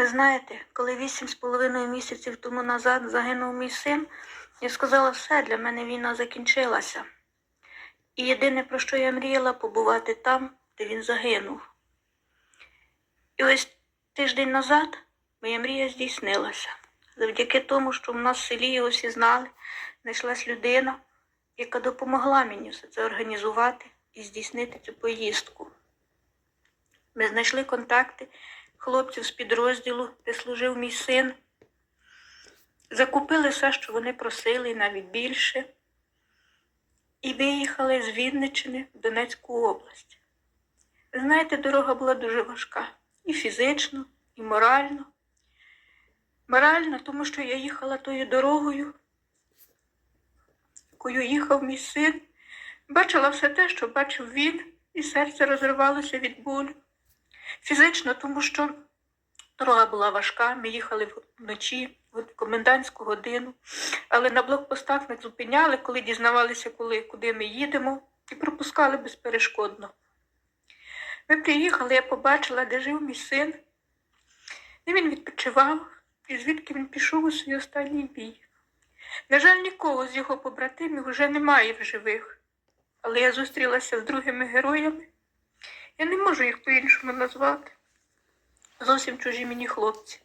Ви знаєте, коли вісім з половиною місяців тому назад загинув мій син, я сказала все, для мене війна закінчилася. І єдине, про що я мріяла, побувати там, де він загинув. І ось тиждень назад моя мрія здійснилася. Завдяки тому, що в нас в селі всі знали, знайшлась людина, яка допомогла мені все це організувати і здійснити цю поїздку. Ми знайшли контакти хлопців з підрозділу, де служив мій син. Закупили все, що вони просили, навіть більше. І виїхали з Вінничини в Донецьку область. Знаєте, дорога була дуже важка і фізично, і морально. Морально, тому що я їхала тою дорогою, якою їхав мій син, бачила все те, що бачив він, і серце розривалося від болю. Фізично, тому що дорога була важка, ми їхали вночі, в комендантську годину, але на блокпостах нас зупиняли, коли дізнавалися, коли, куди ми їдемо, і пропускали безперешкодно. Ми приїхали, я побачила, де жив мій син, де він відпочивав, і звідки він пішов у свій останній бій. На жаль, нікого з його побратимів вже немає в живих, але я зустрілася з другими героями. Я не можу їх по-іншому назвати. Зовсім чужі мені хлопці.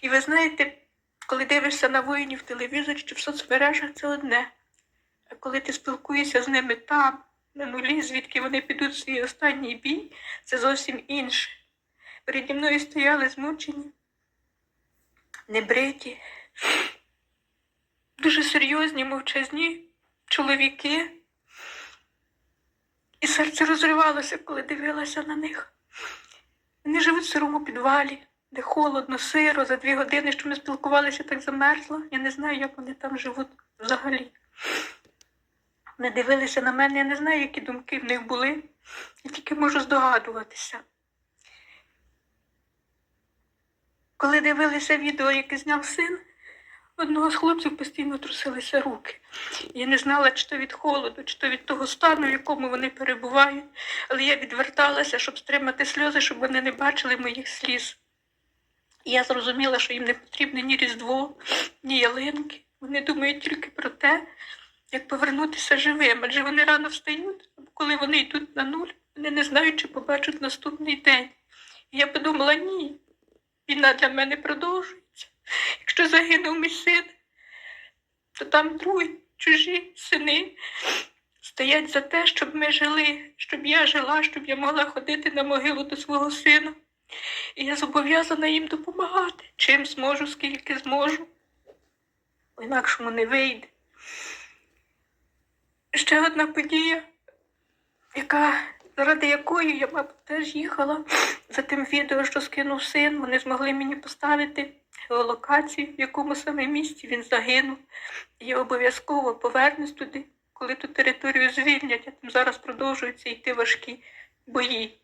І ви знаєте, коли дивишся на воїнів в телевізорі чи в соцмережах, це одне. А коли ти спілкуєшся з ними там, на нулі, звідки вони підуть в свій останній бій, це зовсім інше. Переді мною стояли змучені, небриті, дуже серйозні, мовчазні чоловіки. І серце розривалося, коли дивилася на них. Вони живуть в сирому підвалі, де холодно, сиро, за дві години, що ми спілкувалися, так замерзло. Я не знаю, як вони там живуть взагалі. Вони дивилися на мене, я не знаю, які думки в них були. Я тільки можу здогадуватися. Коли дивилися відео, яке зняв син, у одного з хлопців постійно трусилися руки. Я не знала, чи то від холоду, чи то від того стану, в якому вони перебувають, але я відверталася, щоб стримати сльози, щоб вони не бачили моїх сліз. І я зрозуміла, що їм не потрібне ні Різдво, ні ялинки. Вони думають тільки про те, як повернутися живим, адже вони рано встають, коли вони йдуть на нуль, вони не знають, чи побачать наступний день. І я подумала, ні, війна для мене продовжується. Якщо загинув мій син, то там другі чужі сини стоять за те, щоб ми жили, щоб я жила, щоб я могла ходити на могилу до свого сина. І я зобов'язана їм допомагати, чим зможу, скільки зможу. Інакшому не вийде. Ще одна подія, яка, заради якої я, мабуть, теж їхала за тим відео, що скинув син. Вони змогли мені поставити геолокацію, в якому саме місці він загинув. Я обов'язково повернусь туди, коли ту територію звільнять, а там зараз продовжуються йти важкі бої.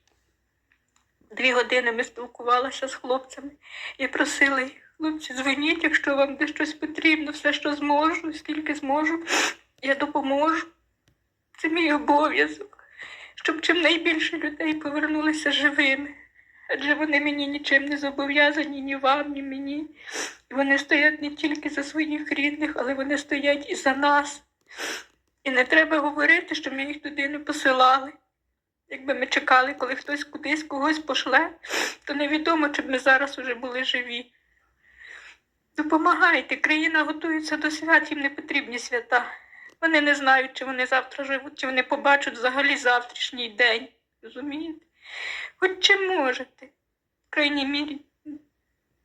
Дві години ми спілкувалися з хлопцями і просила їх, хлопці, дзвоніть, якщо вам де щось потрібно, все, що зможу, скільки зможу, я допоможу. Це мій обов'язок, щоб чим найбільше людей повернулися живими. Адже вони мені нічим не зобов'язані, ні вам, ні мені. Вони стоять не тільки за своїх рідних, але вони стоять і за нас. І не треба говорити, що ми їх туди не посилали. Якби ми чекали, коли хтось кудись когось пошле, то невідомо, чи б ми зараз уже були живі. Допомагайте, країна готується до свят, їм не потрібні свята. Вони не знають, чи вони завтра живуть, чи вони побачать взагалі завтрашній день. Розумієте? Хоч чи можете, в крайній мірі,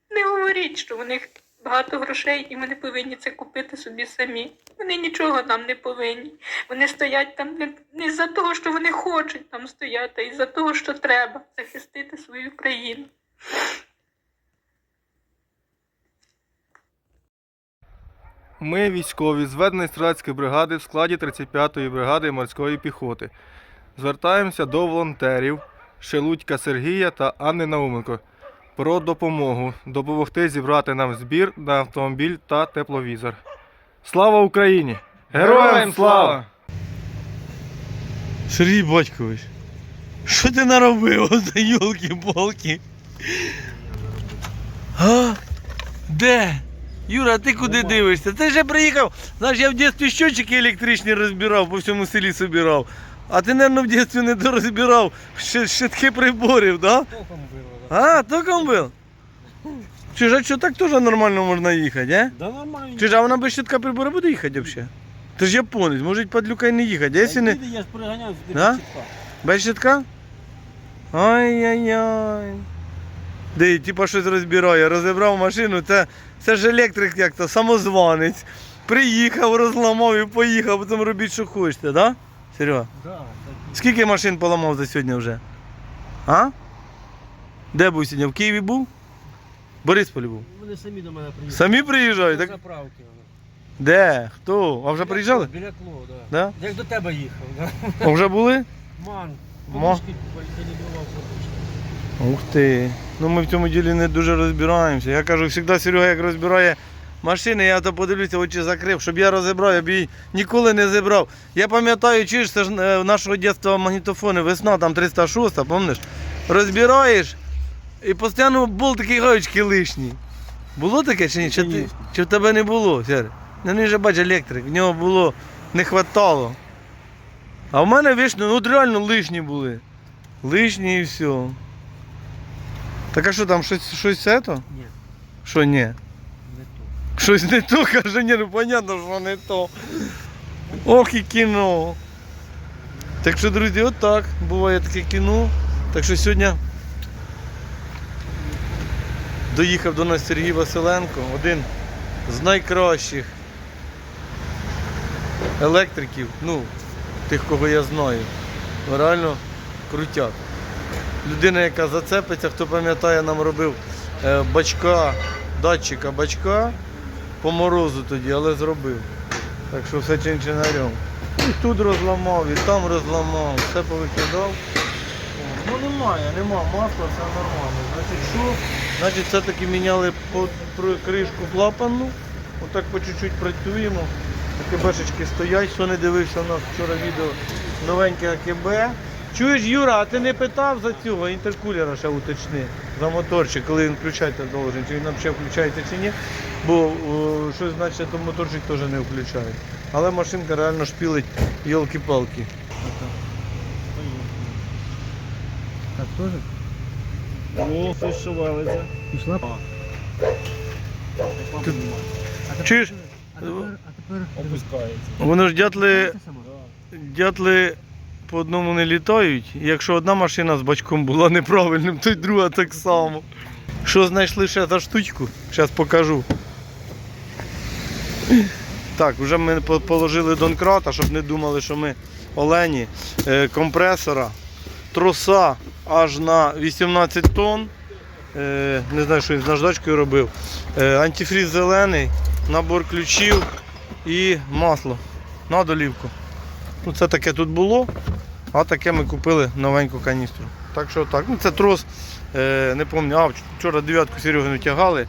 не говоріть, що у них багато грошей і вони повинні це купити собі самі. Вони нічого нам не повинні. Вони стоять там не, не за того, що вони хочуть там стояти, а й за того, що треба захистити свою країну. Ми військові зведеної стрілецької бригади в складі 35-ї бригади морської піхоти. Звертаємося до волонтерів Шелудька Сергія та Анни Науменко про допомогу допомогти зібрати нам збір на автомобіль та тепловізор. Слава Україні! Героям слава! Сергій Батькович, що ти наробив, оце йолки-палки? Де? Юра, а ти куди дивишся? Ти вже приїхав. Знаєш, я в дитинстві щочики електричні розбирав, по всьому селі собирав. А ти, мабуть, в дитинстві не дорозбирав щитки приборів, так? Да? А, током? Чи ж, що так теж нормально можна їхати, а? Да нормально. Чи ж а вона без щитка прибору буде їхати взагалі? Ти ж японець, може падлюка й не їхати. А якщо не... Я ж приганяв Да? під чіпка. Без щитка? Ай-яй-яй. Де, типа щось розбирає, розібрав машину, це, це ж електрик як то, самозванець. Приїхав, розламав і поїхав, потім робіть, що хочете, да? Серега? Да. Скільки машин поламав за сьогодні вже? А? Де був сьогодні? В Києві був? В Борисполі був. Вони самі до мене приїхали. Самі приїжджають? Так... Заправки. Де? Хто? А вже приїжджали? Біля кло, да. Да? Як до тебе їхав, да? А вже були? Ман. Ма. Подушки. Ух ти. Ну ми в цьому ділі не дуже розбираємося. Я кажу, завжди Серега як розбирає машини, я то подивлюся, очі закрив, щоб я розібрав, я б її ніколи не зібрав. Я пам'ятаю, чуєш, це ж е, нашого дитинства магнітофони, весна, там 306, пам'ятаєш? Розбираєш і постійно болтики і гаючки лишні. Було таке чи ні? Чи, ти, чи в тебе не було, Сер? Ну він же бач електрик, в нього було, не хватало. А в мене вічно, ну от реально лишні були. Лишні і все. Так а що там, щось, щось це то? Ні, Що ні? Щось не то, каже, ні, ну понятно, що не то. Ох і кіно. Так що, друзі, отак. Буває таке кіно. Так що сьогодні доїхав до нас Сергій Василенко, один з найкращих електриків, ну, тих, кого я знаю. Реально крутяк. Людина, яка зацепиться, хто пам'ятає, нам робив е, бачка, датчика бачка по морозу тоді, але зробив. Так що все чинчинарем. І тут розламав, і там розламав, все повикидав. Ну немає, нема масла, все нормально. Значить що? Значить все-таки міняли по, кришку клапанну. Отак по чуть-чуть працюємо. АКБшечки стоять, що не дивився у нас вчора відео новеньке АКБ. Чуєш, Юра, а ти не питав за цього інтеркулера ще уточни, за моторчик, коли він включати должен, чи він взагалі включається чи ні. Бо о, щось значить, то моторчик теж не включає. Але машинка реально шпілить йолки-палки. Так теж? О, щось шевелиться. Пішла? Ти- Чуєш? А тепер, а тепер... Опускається. Воно ж дятли, дятли по одному не літають. І Якщо одна машина з бачком була неправильним, то й друга так само. Що знайшли ще за штучку? Зараз покажу. Так, вже ми положили донкрата, щоб не думали, що ми олені. Е, компресора, троса аж на 18 тонн. Е, не знаю, що він з наждачкою робив. Е, антифріз зелений, набор ключів і масло на долівку. Ну, це таке тут було, а таке ми купили новеньку каністру. Так що так, ну це трос, е, не пам'ятаю, а вчора дев'ятку Серегину тягали.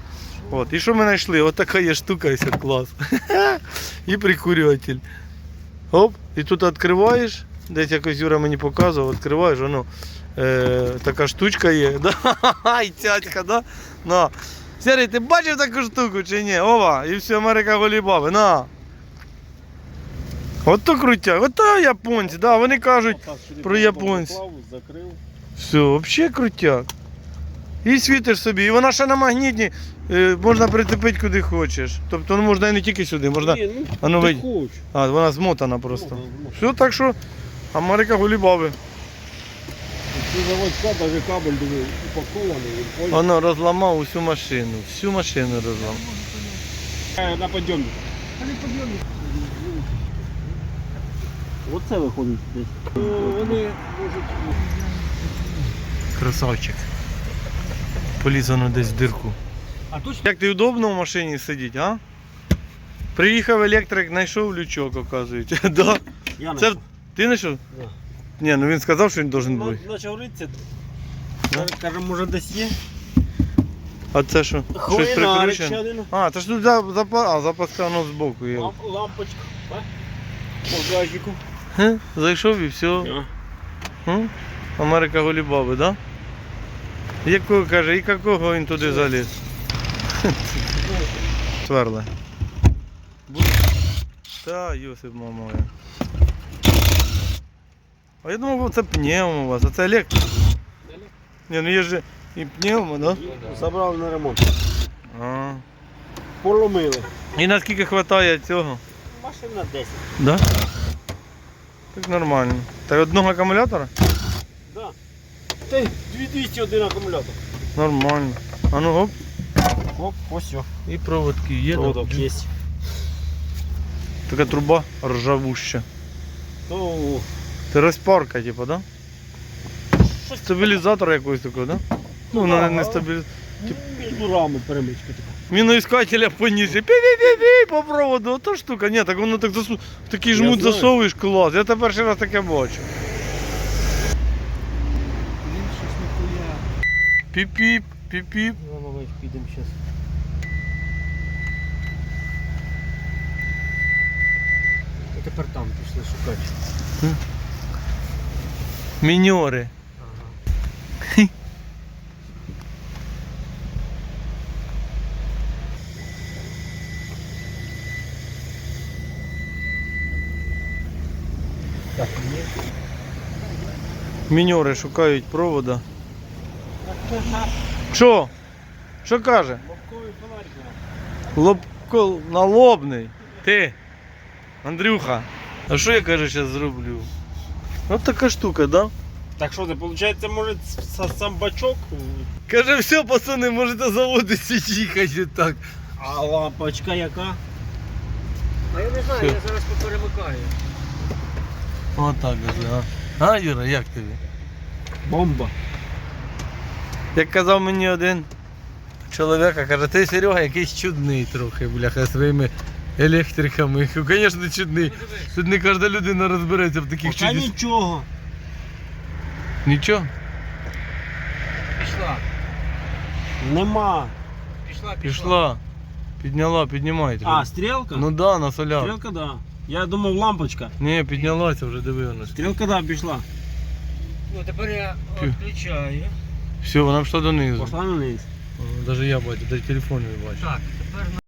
От. І що ми знайшли? От така є штука, ось клас. і прикурюватель. Оп, і тут відкриваєш, десь якось Юра мені показував, відкриваєш, воно е, така штучка є. І цяцька, да? На. Серий, ти бачив таку штуку чи ні? Ова, і все, Америка голібаби, на. От то крутяк, от то японці, да, вони кажуть, про японців. Все, взагалі крутяк. І світиш собі, і вона ще на магнітні, е, можна прицепити куди хочеш. Тобто ну, можна і не тільки сюди, можна. Ні, ну, А ну ти хоч. А, вона змотана просто. Ну, ну. Все, так що Америка голібаби. Цей заводська, навіть кабель диви, упакований, він понял. Воно розламав усю машину. Всю машину розламав. Е, На підйомник. Оце виходить десь. Вони можуть... Красавчик. Поліз воно десь в дирку. А? Як ти удобно в машині сидіти, а? Приїхав електрик, знайшов лючок, оказується. да. Я Це ти знайшов? Да. Ні, ну він сказав, що він должен Ну, бути. Почав ритися. Каже, може десь є? А це що? Щось ще прикручено? один. А, це ж тут за- запа... а, запаска воно збоку є. Ламп, лампочка. Ба? По газику. Ге? Зайшов і все. М? Америка голібаби, да? Якого каже, і якого він туди заліз? Сверли. Та, Йосип мамою. А я думав, це пневмо у вас, а це електрик. Ні, ну є ж і пневмо, да? Забрали на ремонт. А. Поломили. І наскільки вистачає цього? Машин на 10. Да? Так нормально. Та й одного акумулятора? Да. Та й 2201 акумулятор. Нормально. А ну гоп. Оп, ось все. І проводки є. Проводок є. Така труба ржавуща. Ну, Це розпарка, типу, да? Стабілізатор якийсь такий, да? Ну, вона не, не стабілізатор. між рами перемичка така. Міноіскателя поніс. і Пі-пі-пі-пі по проводу. Ото штука. Ні, так воно так засу... в такий жмут знаю. засовуєш клас. Я тепер перший раз таке бачу. Він щось ніхуя. Піп-піп, піп-піп. Ну, підемо зараз. І тепер там пішли шукати. Міньори. Міньори шукають провода. Що? Що каже? Лобковий фонарик. Лобко налобний. Ти. Андрюха. А що я каже зараз зроблю? От така штука, да? Так що це, виходить, може сам бачок? Каже, все, пацани, можете заводитися їхати так. А лампочка яка? А я не знаю, Все. я зараз поперемикаю. Отак ось, а. А, Юра, як тобі? Бомба. Як казав мені один чоловік, каже, ти Серега якийсь чудний трохи, бляха, своїми електриками. Звісно, чудний. Тут не кожна людина розбереться в таких Пока чудес. нічого. Нічого? Пішла. Нема. Пішла, Пішла. Підняла, піднімай. А, стрілка? Ну да, на соляр. Стрілка, да. Я думав лампочка. Ні, піднялася вже, диви вона. Стрілка, да, пішла. Ну, тепер я Пі- відключаю. Все, вона пішла донизу. Пошла на низ. Навіть я бачу, навіть телефон не бачу. Так, тепер